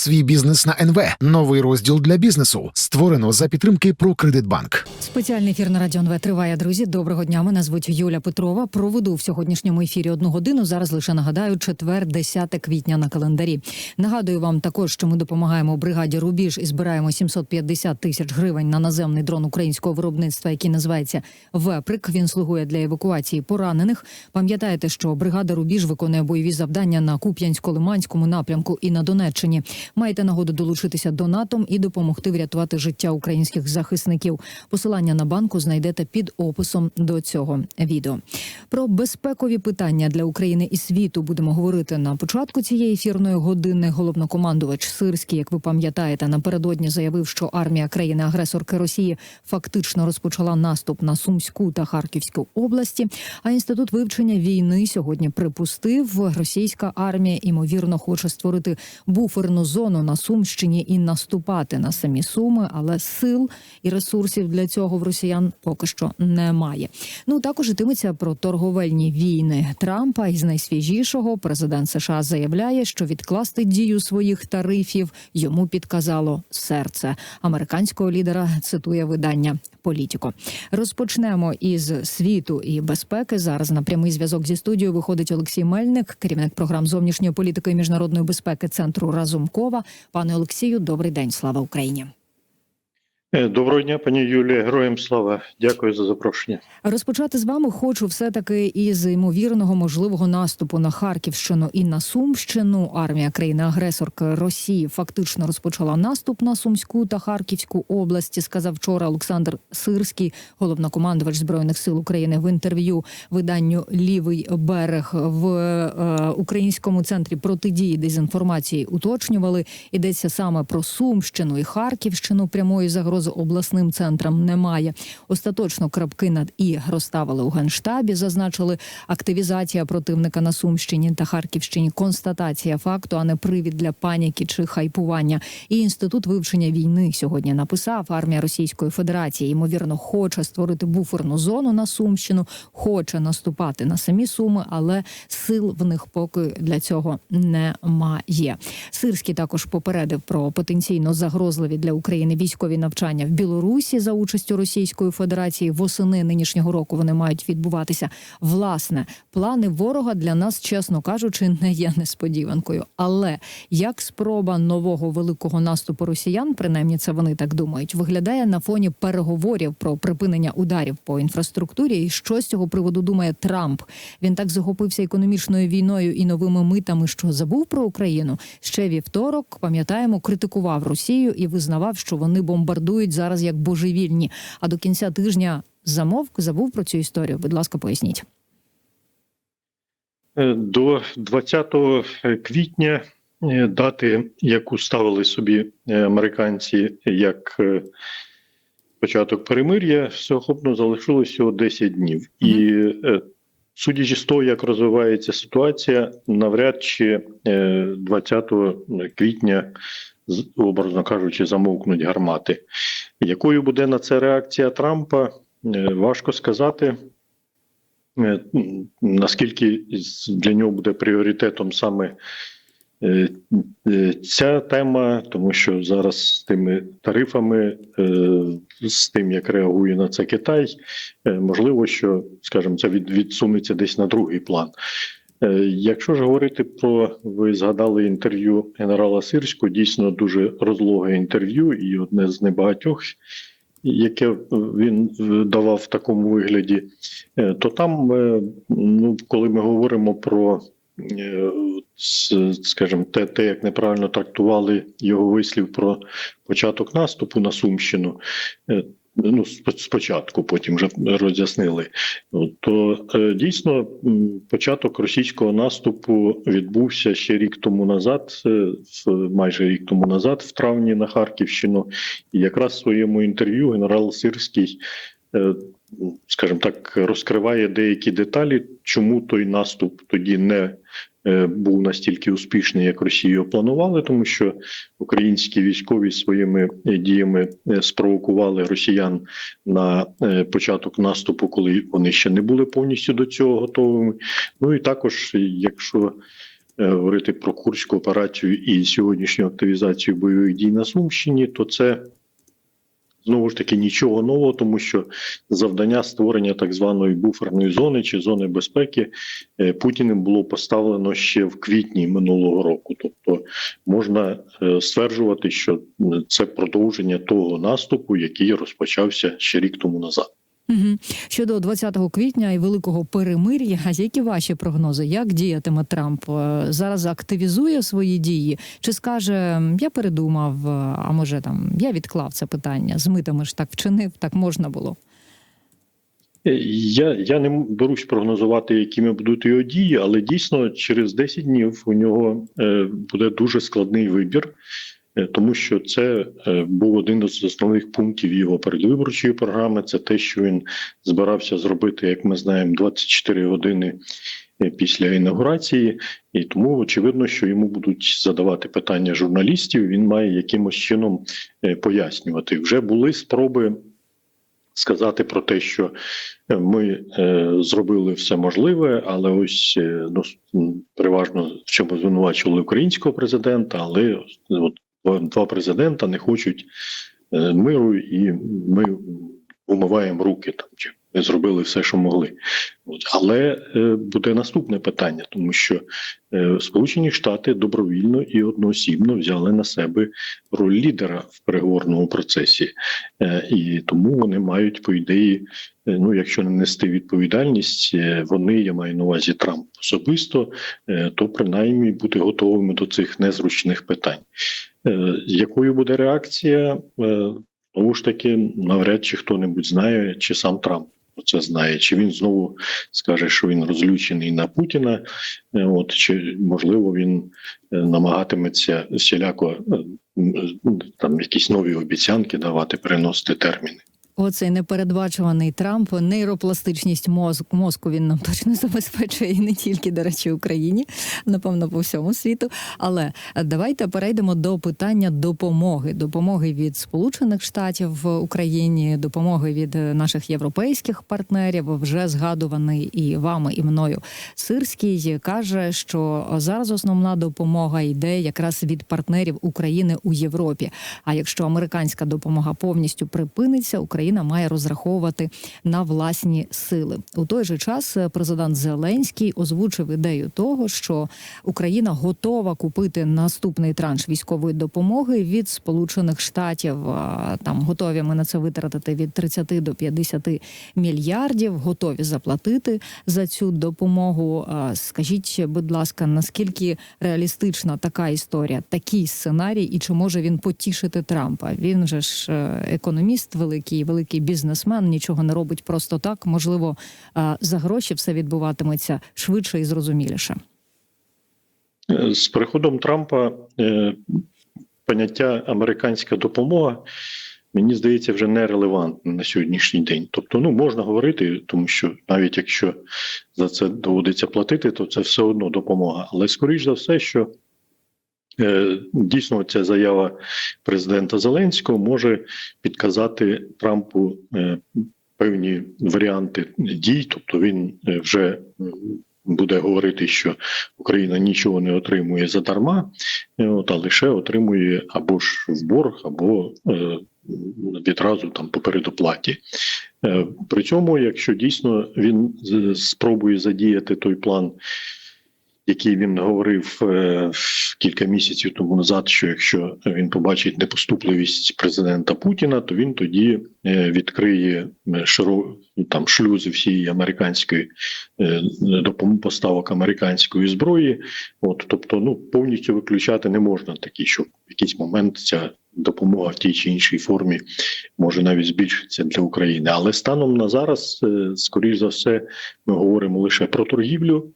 Свій бізнес на НВ. Новий розділ для бізнесу. Створено за підтримки ProCreditBank. Спеціальний ефір на радіо НВ триває. Друзі, доброго дня. Мене звуть Юля Петрова. Проведу в сьогоднішньому ефірі одну годину. Зараз лише нагадаю, четвер, 10 квітня на календарі. Нагадую вам також, що ми допомагаємо бригаді Рубіж і збираємо 750 тисяч гривень на наземний дрон українського виробництва, який називається Веприк. Він слугує для евакуації поранених. Пам'ятаєте, що бригада Рубіж виконує бойові завдання на Куп'янсько-Лиманському напрямку і на Донеччині. Маєте нагоду долучитися до НАТО і допомогти врятувати життя українських захисників. Посилання на банку знайдете під описом до цього відео. Про безпекові питання для України і світу будемо говорити на початку цієї ефірної години. Головнокомандувач Сирський, як ви пам'ятаєте, напередодні заявив, що армія країни-агресорки Росії фактично розпочала наступ на Сумську та Харківську області. А інститут вивчення війни сьогодні припустив, російська армія імовірно хоче створити буферну зону на Сумщині і наступати на самі суми, але сил і ресурсів для цього в росіян поки що немає. Ну також йтиметься про торговельні війни Трампа. Із найсвіжішого президент США заявляє, що відкласти дію своїх тарифів йому підказало серце американського лідера. Цитує видання Політіко. Розпочнемо із світу і безпеки. Зараз на прямий зв'язок зі студією виходить Олексій Мельник, керівник програм зовнішньої політики і міжнародної безпеки центру Разумкова. Пане Олексію, добрий день. Слава Україні. Е, Доброго дня, пані Юлія. Героям слава. Дякую за запрошення. Розпочати з вами хочу все таки із ймовірного можливого наступу на Харківщину і на Сумщину. Армія країни-агресорки Росії фактично розпочала наступ на Сумську та Харківську області. Сказав вчора Олександр Сирський, головнокомандувач збройних сил України, в інтерв'ю виданню Лівий берег в е, українському центрі протидії дезінформації. Уточнювали йдеться саме про Сумщину і Харківщину. Прямої загрози обласним центрам немає. Остаточно крапки над і розставили у генштабі. Зазначили активізація противника на Сумщині та Харківщині. Констатація факту, а не привід для паніки чи хайпування. І інститут вивчення війни сьогодні написав армія Російської Федерації. Ймовірно, хоче створити буферну зону на Сумщину, хоче наступати на самі суми, але сил в них поки для цього немає. Сирський також попередив про потенційно загрозливі для України військові навчання в Білорусі за участю Російської Федерації. Восени нинішнього року вони мають відбуватися. Власне, плани ворога для нас, чесно кажучи, не є несподіванкою. Але як спроба нового великого наступу росіян, принаймні це вони так думають, виглядає на фоні переговорів про припинення ударів по інфраструктурі. І що з цього приводу думає Трамп? Він так захопився економічною війною і новими митами, що забув про Україну. Ще вівторок пам'ятаємо, критикував Росію і визнавав, що вони бомбардують зараз як божевільні. А до кінця тижня замовк забув про цю історію. Будь ласка, поясніть. Е, До 20 квітня е, дати, яку ставили собі е, американці як початок перемир'я, всеохопно залишилось всього 10 днів. І е, судячи з того, як розвивається ситуація, навряд чи е, 20 квітня, образно кажучи, замовкнуть гармати. Якою буде на це реакція Трампа, е, важко сказати. Е, Наскільки для нього буде пріоритетом саме е, ця тема, тому що зараз з тими тарифами, з тим, як реагує на це Китай, можливо, що, скажімо, це відсунеться десь на другий план. Е, Якщо ж говорити про ви згадали інтерв'ю генерала Сирського, дійсно дуже розлоге інтерв'ю, і одне з небагатьох, яке він давав в такому вигляді, Е, то там, е, ну, коли ми говоримо про, скажімо, те, те, як неправильно трактували його вислів про початок наступу на Сумщину. Ну, спочатку, потім вже роз'яснили. То е, дійсно початок російського наступу відбувся ще рік тому назад, е, майже рік тому назад, в травні на Харківщину. І якраз в своєму інтерв'ю генерал Сирський е, скажімо так, розкриває деякі деталі, чому той наступ тоді не був настільки успішний, як Росію планували, тому що українські військові своїми е, діями е, спровокували росіян на е, початок наступу, коли вони ще не були повністю до цього готовими. Ну і також, якщо е, говорити про курську операцію і сьогоднішню активізацію бойових дій на Сумщині, то це знову ж таки нічого нового, тому що завдання створення так званої буферної зони чи зони безпеки е, Путіним було поставлено ще в квітні минулого року. Тобто можна е, стверджувати, що це продовження того наступу, який розпочався ще рік тому назад. Угу. Щодо 20 квітня і великого перемир'я, які ваші прогнози? Як діятиме Трамп? Е, Зараз активізує свої дії? Чи скаже я передумав? е, А може там я відклав це питання? З митами ж так вчинив, так можна було. Е, Я, я не берусь прогнозувати, якими будуть його дії, але дійсно через 10 днів у нього буде дуже складний вибір, тому що це е, був один із основних пунктів його передвиборчої програми. Це те, що він збирався зробити, як ми знаємо, 24 години е, після інаугурації, і тому очевидно, що йому будуть задавати питання журналістів. Він має якимось чином е, пояснювати. Вже були спроби сказати про те, що е, ми е, зробили все можливе, але ось е, ну, переважно в чому звинувачували українського президента, але от два- президента не хочуть е, миру, і ми умиваємо руки там чи ми зробили все, що могли. Але е, буде наступне питання, тому що е, Сполучені Штати добровільно і одноосібно взяли на себе роль лідера в переговорному процесі. І тому вони мають, по ідеї, ну якщо не нести відповідальність, вони, я маю на увазі Трамп особисто, то принаймні бути готовими до цих незручних питань. Е, Якою буде реакція? Е, Знову ж таки, навряд чи хто-небудь знає, чи сам Трамп це знає, чи він знову скаже, що він розлючений на Путіна, е, от чи можливо він намагатиметься всіляко там якісь нові обіцянки давати, переносити терміни. Оцей непередбачуваний Трамп, нейропластичність мозку, мозку він нам точно забезпечує і не тільки, до речі, Україні, напевно, по всьому світу. Але давайте перейдемо до питання допомоги. Допомоги від Сполучених Штатів в Україні, допомоги від наших європейських партнерів. Вже згадуваний і вами, і мною. Сирський каже, що зараз основна допомога йде якраз від партнерів України у Європі. А якщо американська допомога повністю припиниться, Україна має розраховувати на власні сили. У той же час е, президент Зеленський озвучив ідею того, що Україна готова купити наступний транш військової допомоги від Сполучених Штатів. Там готові ми на це витратити від 30 до 50 мільярдів. Готові заплатити за цю допомогу. Скажіть, будь ласка, наскільки реалістична така історія, такий сценарій, і чи може він потішити Трампа? Він же ж е, економіст великий, великий бізнесмен, нічого не робить просто так. Можливо, за гроші все відбуватиметься швидше і зрозуміліше. Е, З приходом Трампа е, поняття американська допомога. Мені здається, вже нерелевантне на сьогоднішній день. Тобто, ну можна говорити, тому що навіть якщо за це доводиться платити, то це все одно допомога. Але скоріш за все, що е, дійсно ця заява президента Зеленського може підказати Трампу е, певні варіанти дій, тобто він е, вже буде говорити, що Україна нічого не отримує задарма, е, а лише отримує або ж в борг, або е, відразу там по передоплаті. Е, При цьому, якщо дійсно він спробує задіяти той план, який він говорив е, кілька місяців тому назад, що якщо він побачить непоступливість президента Путіна, то він тоді е, відкриє е, широ там шлюзи всієї американської допомоги поставок американської зброї. От, тобто, ну повністю виключати не можна такі, що якийсь момент ця допомога в тій чи іншій формі може навіть збільшитися для України. Але станом на зараз, е, скоріш за все, ми говоримо лише про торгівлю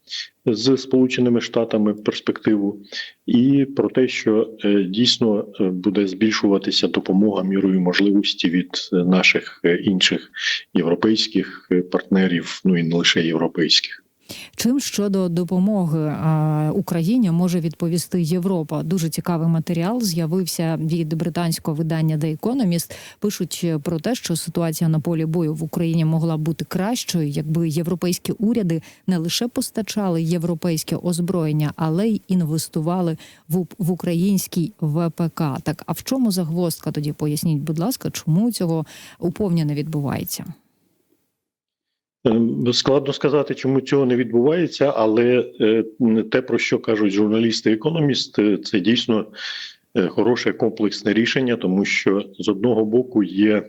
з Сполученими Штатами перспективу, і про те, що е, дійсно е, буде збільшуватися допомога мірою можливості від наших інших європейських партнерів, ну і не лише європейських. Чим щодо допомоги Україні може відповісти Європа? Дуже цікавий матеріал з'явився від британського видання The Economist. Пишуть про те, що ситуація на полі бою в Україні могла бути кращою, якби європейські уряди не лише постачали європейське озброєння, але й інвестували в, в український ВПК. Так а в чому загвоздка тоді? Поясніть, будь ласка, чому цього уповня не відбувається? Е, Складно сказати, чому цього не відбувається, але е, те, про що кажуть журналісти економіст, це дійсно е, хороше комплексне рішення, тому що з одного боку є,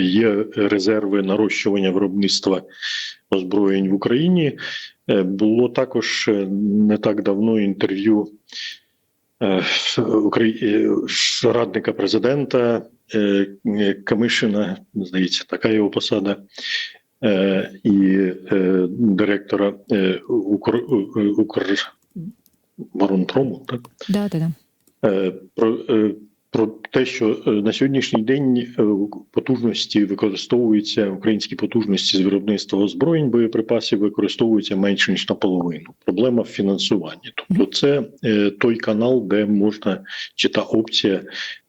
є резерви нарощування виробництва озброєнь в Україні. Було також не так давно інтерв'ю радника президента Камишина, здається, така його посада, е, і е, директора е, Укр, Укр Воронпрому, так? Да, да, да. Е, про, е, про те, що е, на сьогоднішній день е, потужності використовуються українські потужності з виробництва озброєнь, боєприпасів використовуються менше ніж наполовину. Проблема в фінансуванні. Тобто, це е, той канал, де можна чи та опція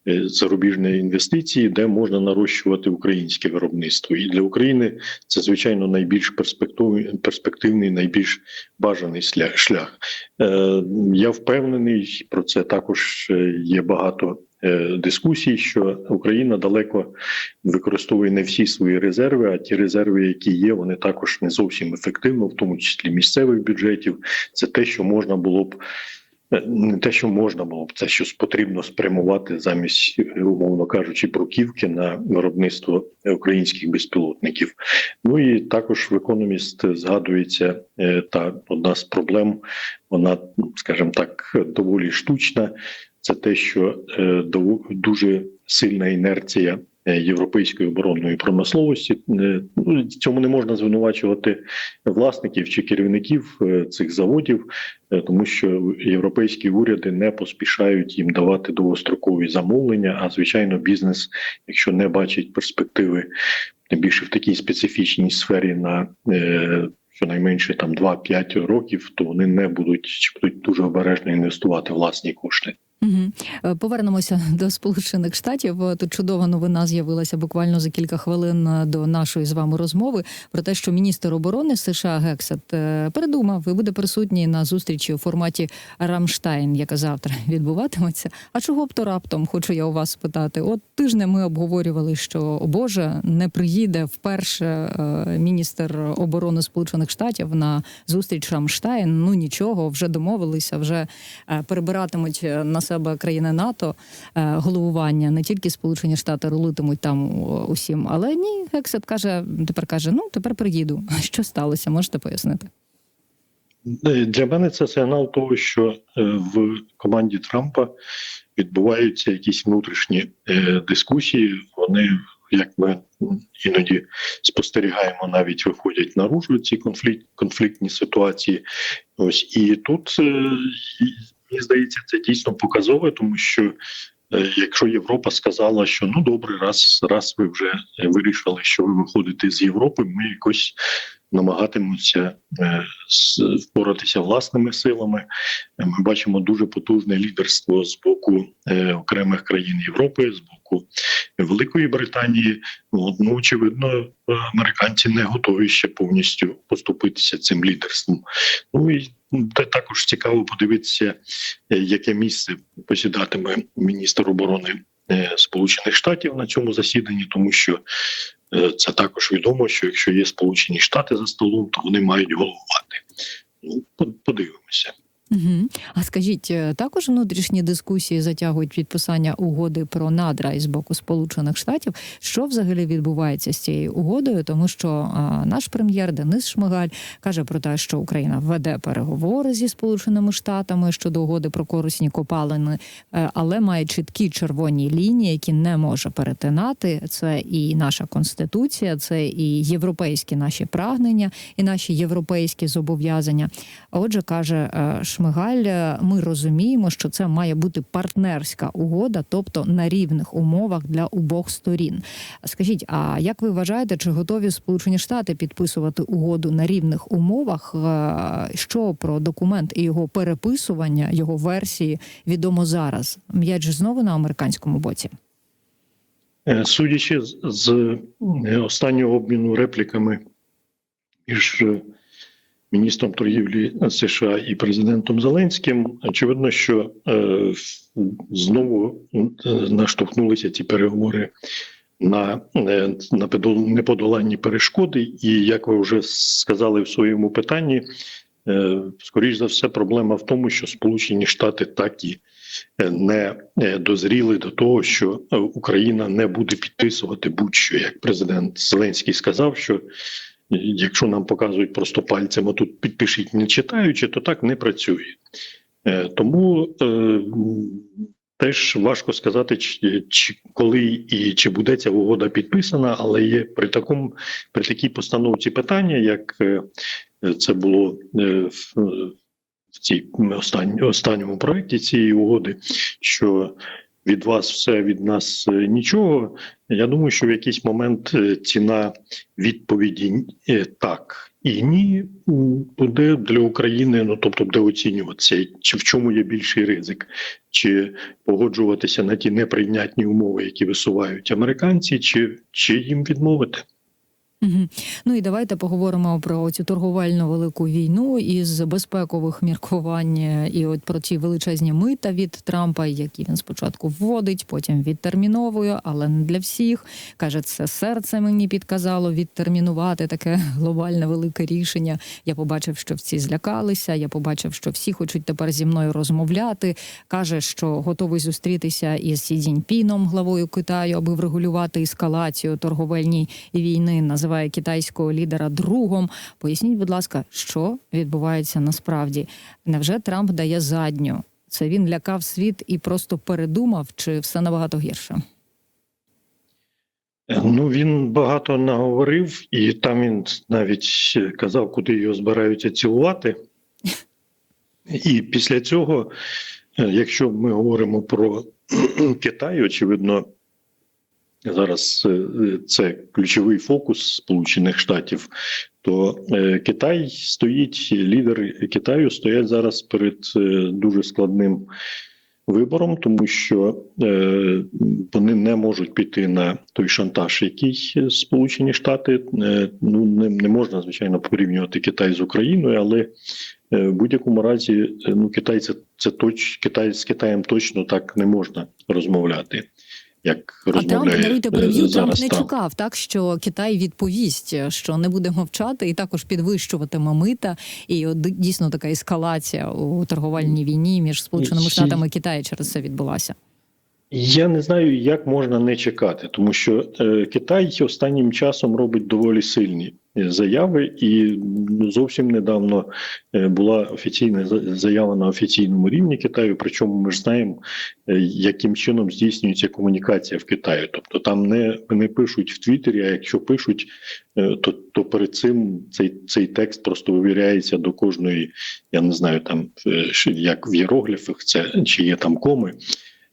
е, зарубіжної інвестиції, де можна нарощувати українське виробництво. І для України це звичайно найбільш перспективний, найбільш бажаний шлях. Е, Я впевнений, про це також е, є багато дискусій, що Україна далеко використовує не всі свої резерви, а ті резерви, які є, вони також не зовсім ефективно, в тому числі місцевих бюджетів. Це те, що можна було б. Е, Не те, що можна було б, це щось потрібно спрямувати замість, е, умовно кажучи, бруківки на виробництво українських безпілотників. Ну і також в економіст згадується е, та одна з проблем, вона, скажімо так, доволі штучна. Це те, що дуже сильна інерція європейської оборонної промисловості. Е, Ну, цьому не можна звинувачувати власників чи керівників е, цих заводів, е, тому що європейські уряди не поспішають їм давати довгострокові замовлення. А звичайно, бізнес, якщо не бачить перспективи, більше в такій специфічній сфері на е, щонайменше там 2-5 років, то вони не будуть чи будуть дуже обережно інвестувати власні кошти. Угу. Повернемося до Сполучених Штатів. Тут чудова новина з'явилася буквально за кілька хвилин до нашої з вами розмови про те, що міністр оборони США Гексет е, передумав і буде присутній на зустрічі у форматі Рамштайн, яка завтра відбуватиметься. А чого б то раптом хочу я у вас спитати? От тижня ми обговорювали, що о Боже не приїде вперше е, міністр оборони Сполучених Штатів на зустріч Рамштайн. Ну нічого, вже домовилися, вже е, перебиратимуть на себе країни НАТО е, головування. Не тільки Сполучені Штати рулитимуть там усім, але ні, Гексет каже, тепер каже: ну тепер приїду. Що сталося? Можете пояснити? Е, Для мене це сигнал того, що е, в команді Трампа відбуваються якісь внутрішні е, дискусії. Вони, як ми іноді спостерігаємо, навіть виходять наружу ці конфлікт, конфліктні ситуації. Ось і тут е, мені здається, це дійсно показове, тому що. е, Якщо Європа сказала, що ну добре, раз раз ви вже вирішили, що ви виходите з Європи, ми якось намагатимуться е, впоратися власними силами. Е, Ми бачимо дуже потужне лідерство з боку е, окремих країн Європи, з боку Великої Британії. Ну, очевидно, американці не готові ще повністю поступитися цим лідерством. Ну і та- також цікаво подивитися, яке місце посідатиме міністр оборони Сполучених Штатів на цьому засіданні, тому що це також відомо, що якщо є Сполучені Штати за столом, то вони мають головувати. Ну, по- подивимося. Угу. А скажіть, е, також внутрішні дискусії затягують підписання угоди про надра із боку Сполучених Штатів. Що взагалі відбувається з цією угодою? Тому що а, наш прем'єр Денис Шмигаль каже про те, що Україна веде переговори зі Сполученими Штатами щодо угоди про корисні копалини, е, але має чіткі червоні лінії, які не може перетинати. Це і наша конституція, це і європейські наші прагнення, і наші європейські зобов'язання. Отже, каже е, Шмигаль, Шмигаль, е, ми розуміємо, що це має бути партнерська угода, тобто на рівних умовах для обох сторін. Скажіть, а як ви вважаєте, чи готові Сполучені Штати підписувати угоду на рівних умовах? Е, Що про документ і його переписування, його версії відомо зараз? М'яч знову на американському боці. Е, Судячи з- останнього обміну репліками між міністром торгівлі США і президентом Зеленським, очевидно, що е, знову е, наштовхнулися ці переговори на, е, на подол- неподоланні перешкоди. І як ви вже сказали в своєму питанні, е, скоріш за все, проблема в тому, що Сполучені Штати так і не дозріли до того, що Україна не буде підписувати будь-що, як президент Зеленський сказав, що якщо нам показують просто пальцем, а тут підпишіть не читаючи, то так не працює. Е, Тому е, теж важко сказати, чи, чи коли і чи буде ця угода підписана, але є при такому при такій постановці питання, як е, це було е, в, в цій останньому проєкті цієї угоди, що від вас все від нас е, нічого. Я думаю, що в якийсь момент е, ціна відповіді е, так і ні буде для України. Ну тобто, буде оцінюватися, чи в чому є більший ризик, чи погоджуватися на ті неприйнятні умови, які висувають американці, чи, чи їм відмовити. Угу. Ну і давайте поговоримо про цю торговельну велику війну із безпекових міркувань і от про ті величезні мита від Трампа, які він спочатку вводить, потім відтерміновує, але не для всіх. каже, це серце мені підказало відтермінувати таке глобальне велике рішення. Я побачив, що всі злякалися. Я побачив, що всі хочуть тепер зі мною розмовляти. каже, що готовий зустрітися із Сі Цзіньпіном, главою Китаю, аби врегулювати ескалацію торговельній війни. Називає китайського лідера другом. Поясніть, будь ласка, що відбувається насправді? Невже Трамп дає задню? Це він лякав світ і просто передумав, чи все набагато гірше? Ну він багато наговорив, і там він навіть казав, куди його збираються цілувати. І після цього, е, якщо ми говоримо про Китай, очевидно, зараз е, це ключовий фокус Сполучених Штатів, то е, Китай стоїть, лідери Китаю стоять зараз перед е, дуже складним вибором, тому що е, вони не можуть піти на той шантаж, який Сполучені Штати е, ну не, не можна звичайно порівнювати Китай з Україною, але е, в будь-якому разі е, ну Китай це, це точ Китай з Китаєм точно так не можна розмовляти. Як А Трамп розмовляє даруйте е. Трамп не чекав, так що Китай відповість, що не буде мовчати, і також підвищуватиме мита. І от дійсно така ескалація у торговельній війні між Сполученими Штатами і Китаєм через це відбулася. Я не знаю, як можна не чекати, тому що е, Китай останнім часом робить доволі сильні е, заяви, і ну, зовсім недавно е, була офіційна за- заява на офіційному рівні Китаю. Причому ми ж знаємо, е, яким чином здійснюється комунікація в Китаї. Тобто там не, не пишуть в Твіттері, а якщо пишуть, то, то перед цим цей, цей текст просто вивіряється до кожної, я не знаю, там як в іерогліфах, це чи є там коми.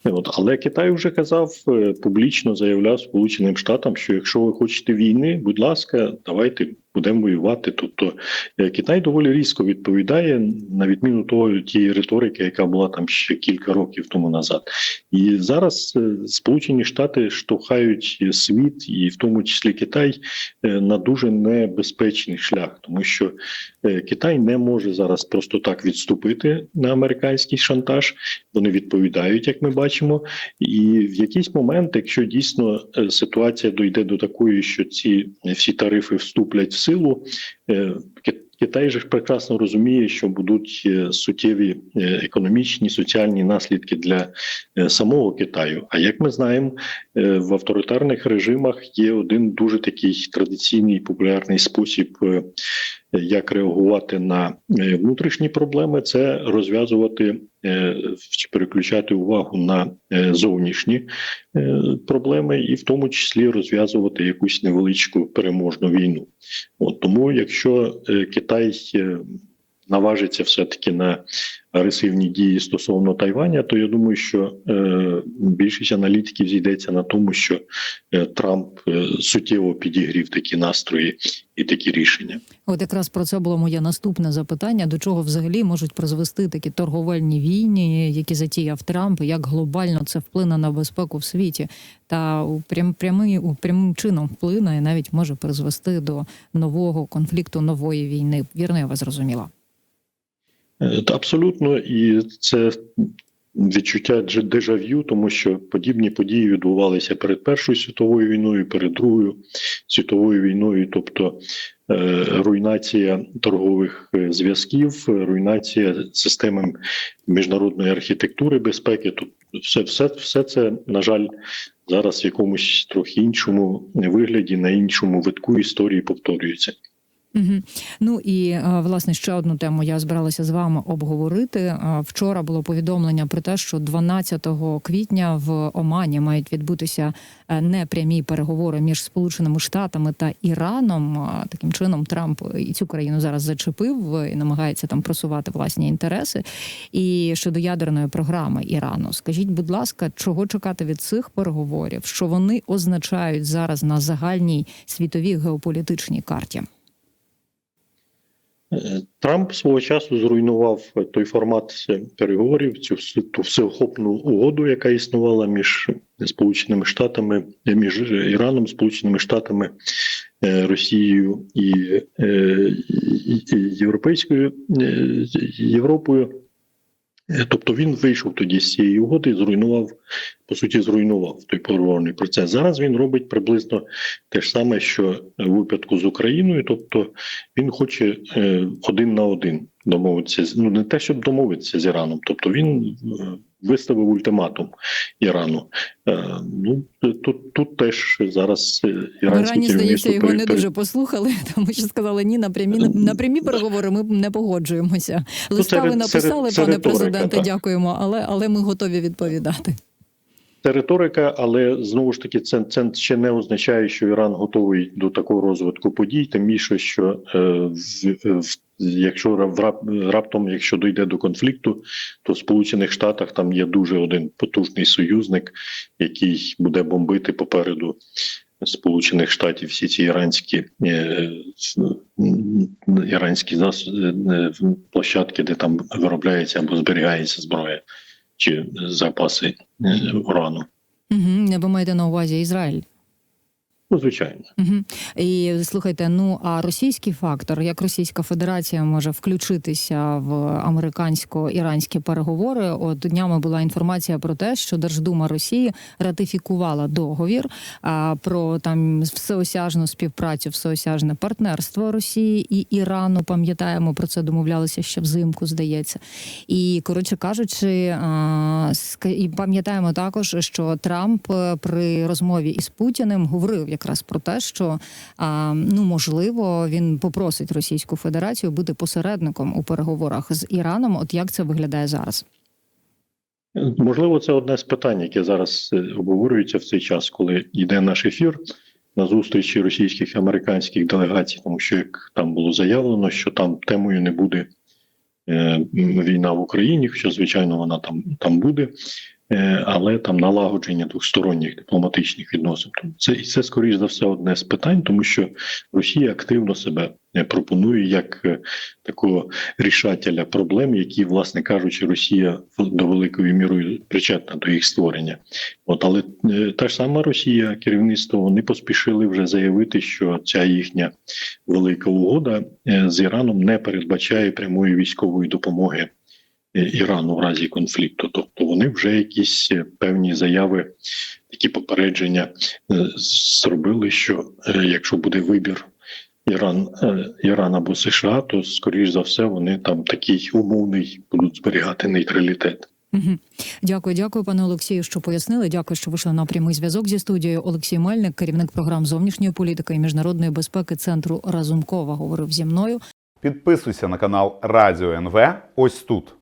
От, але Китай вже казав е, публічно заявляв Сполученим Штатам, що якщо ви хочете війни, будь ласка, давайте будемо воювати. Тобто е, Китай доволі різко відповідає на відміну того тієї риторики, яка була там ще кілька років тому назад. І зараз е, Сполучені Штати штовхають світ, і в тому числі Китай, е, на дуже небезпечний шлях, тому що Китай не може зараз просто так відступити на американський шантаж. Вони відповідають, як ми бачимо. І в якийсь момент, якщо дійсно ситуація дойде до такої, що ці всі тарифи вступлять в силу, е, Китай же прекрасно розуміє, що будуть е, суттєві е, економічні соціальні наслідки для самого Китаю. А як ми знаємо, в авторитарних режимах є один дуже такий традиційний популярний спосіб. Як реагувати на е, внутрішні проблеми, це розв'язувати е, чи переключати увагу на е, зовнішні проблеми, і в тому числі розв'язувати якусь невеличку переможну війну. От тому, якщо Китай наважиться все-таки на агресивні дії стосовно Тайваня, то я думаю, що е, більшість аналітиків зійдеться на тому, що е, Трамп е, суттєво підігрів такі настрої і такі рішення. От якраз про це було моє наступне запитання: до чого взагалі можуть призвести такі торговельні війни, які затіяв Трамп, як глобально це вплине на безпеку в світі, та у прям прямий у прямим чином вплине навіть може призвести до нового конфлікту, нової війни. Вірно, я вас зрозуміла. Е, Абсолютно, і це відчуття дежав'ю, тому що подібні події відбувалися перед Першою світовою війною, перед Другою світовою війною, тобто е, руйнація торгових е, зв'язків, руйнація системи міжнародної архітектури безпеки. Тобто все, все, все це, на жаль, зараз в якомусь трохи іншому вигляді, на іншому витку історії повторюється. Угу. Ну і е, власне ще одну тему я збиралася з вами обговорити. Е, Вчора було повідомлення про те, що 12 квітня в Омані мають відбутися е, непрямі переговори між Сполученими Штатами та Іраном. Таким чином Трамп і цю країну зараз зачепив і намагається там просувати власні інтереси. І щодо ядерної програми Ірану, скажіть, будь ласка, чого чекати від цих переговорів? Що вони означають зараз на загальній світовій геополітичній карті? Е, Трамп свого часу зруйнував той формат переговорів, цю ту всеохопну угоду, яка існувала між Сполученими Штатами, е, між Іраном, Сполученими Штатами, е, Росією і, і- і Європейською Європою. Е, Тобто він вийшов тоді з цієї угоди, зруйнував, по суті, зруйнував той переговорний процес. Зараз він робить приблизно те ж саме, що в випадку з Україною, тобто він хоче е, один на один домовитися. Ну не те, щоб домовитися з Іраном. Тобто він е, виставив ультиматум Ірану. Е, ну тут, тут теж зараз е, В Ірані, здається, його не дуже послухали, тому що сказали ні, на прямі на прямі переговори ми не погоджуємося. Листа ви написали, це пане риторика, президенте. так. Дякуємо, але але ми готові відповідати. Це риторика, але знову ж таки, це, це ще не означає, що Іран готовий до такого розвитку подій. Тим більше, що е, в, якщо рап- рап- раптом, якщо дійде до конфлікту, то в Сполучених Штатах там є дуже один потужний союзник, який буде бомбити попереду Сполучених Штатів всі ці іранські е, м, іранські зас, е, площадки, де там виробляється або зберігається зброя чи запаси е, урану. Угу. Ви маєте на увазі Ізраїль. Ну, звичайно. Угу. І слухайте, ну а російський фактор, як Російська Федерація може включитися в американсько-іранські переговори? От днями була інформація про те, що Держдума Росії ратифікувала договір а, про там всеосяжну співпрацю, всеосяжне партнерство Росії і Ірану. Пам'ятаємо про це домовлялися ще взимку, здається. І коротше кажучи, а, і пам'ятаємо також, що Трамп е, при розмові із Путіним говорив якраз про те, що ну можливо він попросить Російську Федерацію бути посередником у переговорах з Іраном. От як це виглядає зараз? Можливо, це одне з питань, яке зараз е, обговорюється в цей час, коли йде наш ефір на зустрічі російських і американських делегацій, тому що як там було заявлено, що там темою не буде е, війна в Україні, хоча звичайно вона там, там буде. Е, Але там налагодження двосторонніх дипломатичних відносин. Це і це скоріш за все одне з питань, тому що Росія активно себе е, пропонує як е, такого рішателя проблем, які, власне кажучи, Росія до великої мірою причетна до їх створення. От але та ж сама Росія, керівництво, вони поспішили вже заявити, що ця їхня велика угода з Іраном не передбачає прямої військової допомоги. Е, Ірану в разі конфлікту, тобто вони вже якісь е, певні заяви, такі попередження е, зробили, що якщо буде вибір Іран, Іран або США, то скоріш за все вони там такий умовний будуть зберігати нейтралітет. Угу. Дякую, дякую, пане Олексію, що пояснили. Дякую, що вийшли на прямий зв'язок зі студією. Олексій Мельник, керівник програм зовнішньої політики і міжнародної безпеки центру Разумкова, говорив зі мною. Підписуйся на канал Радіо НВ ось тут.